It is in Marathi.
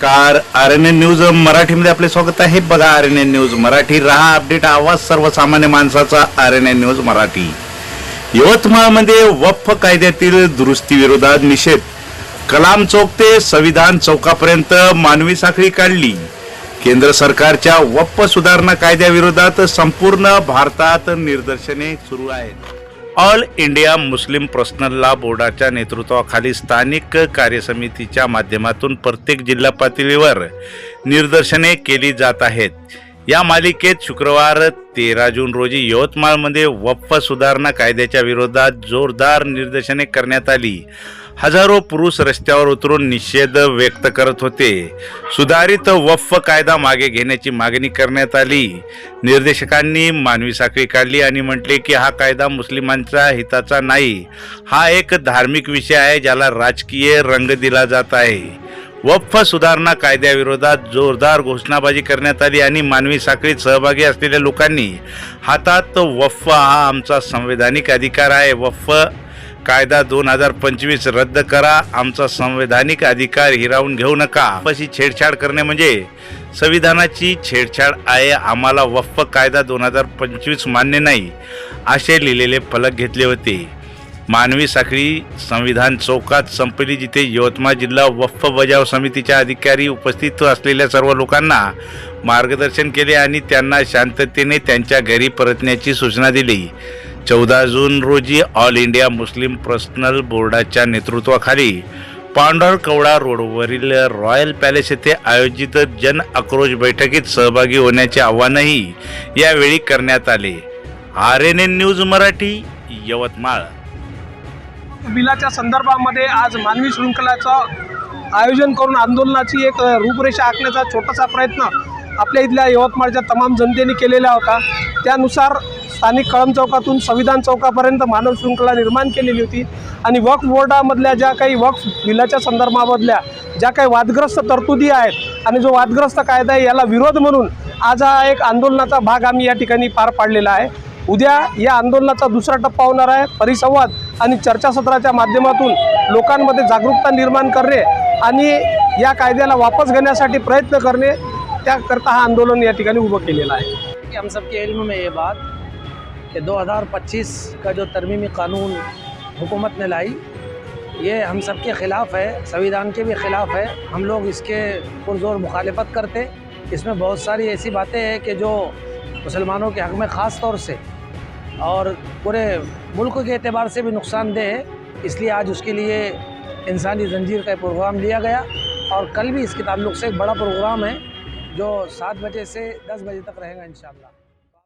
Car R N N news मराठीमध्ये आपले स्वागत आहे. बघा R N N news Marathi. रहा अपडेट आवाज सर्वसामान्य माणसाचा R N N news Marathi. यवतमाळमध्ये वफ कायद्यातील दुरुस्ती विरोधात निषेध. कलाम चौक ते संविधान चौकापर्यंत मानवी साखळी काढली. केंद्र सरकारच्या वप्प सुधारणा कायद्याविरोधात संपूर्ण भारतात निदर्शने सुरू आहेत. All India Muslim personal law बोर्डाच्या नेतृत्वाखाली स्थानिक कार्यसमितीच्या माध्यमातून प्रत्येक जिल्हा पातळीवर निदर्शने केली जात आहेत. या मालिकेत शुक्रवार तेरा जून रोजी यवतमाळमध्ये वक्फ सुधारणा कायद्याच्या विरोधात जोरदार निदर्शने करण्यात आली. हजारो पुरुष रस्त्यावर उतरून निषेध व्यक्त करत होते. सुधारित वफ्फ कायदा मागे घेण्याची मागणी करण्यात आली. निर्देशकांनी मानवी साखळी काढली आणि म्हटले की हा कायदा मुस्लिमांच्या हिताचा नाही. हा एक धार्मिक विषय आहे ज्याला राजकीय रंग दिला जात आहे. वक्फ सुधारणा कायद्याविरोधात जोरदार घोषणाबाजी करण्यात आली आणि मानवी साखळीत सहभागी असलेल्या लोकांनी हातात वक्फ हा आमचा संवैधानिक अधिकार आहे. वफ्फ कायदा दोन हजार पंचवीस रद्द करा. आमचा संवैधानिक अधिकार हिरावून घेऊ नका. अशी छेडछाड करणे म्हणजे संविधानाची छेडछाड आहे. आम्हाला वफ्फ कायदा दोन हजार पंचवीस मान्य नाही असे लिहिलेले फलक घेतले होते. मानवी साखळी संविधान चौकात संपली जिथे यवतमाळ जिल्हा वफ्फ बजाव समितीच्या अधिकारी उपस्थित असलेल्या सर्व लोकांना मार्गदर्शन केले आणि त्यांना शांततेने त्यांच्या घरी परतण्याची सूचना दिली. चौदा जून रोजी ऑल इंडिया मुस्लिम पर्सनल बोर्डाच्या नेतृत्वाखाली पांढर कवडा रोडवरील रॉयल पॅलेस येथे आयोजित जन आक्रोश बैठकीत सहभागी होण्याचे आवाहनही यावेळी करण्यात आले. R N N news Marathi Yavatmal. बिलाच्या संदर्भामध्ये आज मानवी शृंखलाचं आयोजन करून आंदोलनाची एक रूपरेषा आखण्याचा छोटासा प्रयत्न आपल्या इथल्या यवतमाळच्या तमाम जनतेने केलेला होता. त्यानुसार स्थानिक कळम चौकातून संविधान चौकापर्यंत मानव शृंखला निर्माण केलेली होती आणि वक्फ बोर्डामधल्या ज्या काही वक्फ बिलाच्या संदर्भामधल्या ज्या काही वादग्रस्त तरतुदी आहेत आणि जो वादग्रस्त कायदा आहे याला विरोध म्हणून आज हा एक आंदोलनाचा भाग आम्ही या ठिकाणी पार पाडलेला आहे. उद्या या आंदोलनाचा दुसरा टप्पा होणार आहे. परिसंवाद आणि चर्चासत्राच्या माध्यमातून लोकांमध्ये जागरूकता निर्माण करणे आणि या कायद्याला वापस घेण्यासाठी प्रयत्न करणे त्याकरता हा आंदोलन या ठिकाणी उभं केलेलं आहे. कि हम सबके इल्म में ये बात कि 2025 का जो तरमीमी कानून हुकूमत ने लाई ये हम सब के ख़िलाफ़ है संविधान के भी ख़िलाफ़ है। हम लोग इसके पुरजोर मुखालफत करते। इसमें बहुत सारी ऐसी बातें हैं कि जो मुसलमानों के हक़ में ख़ास तौर से और पूरे मुल्क के अतबार से भी नुकसानदेह है। इसलिए आज उसके लिए इंसानी जंजीर का प्रोग्राम लिया गया और कल भी इसके ताल्लुक से एक बड़ा प्रोग्राम है जो सात बजे से दस बजे तक रहेगा, इंशाल्लाह।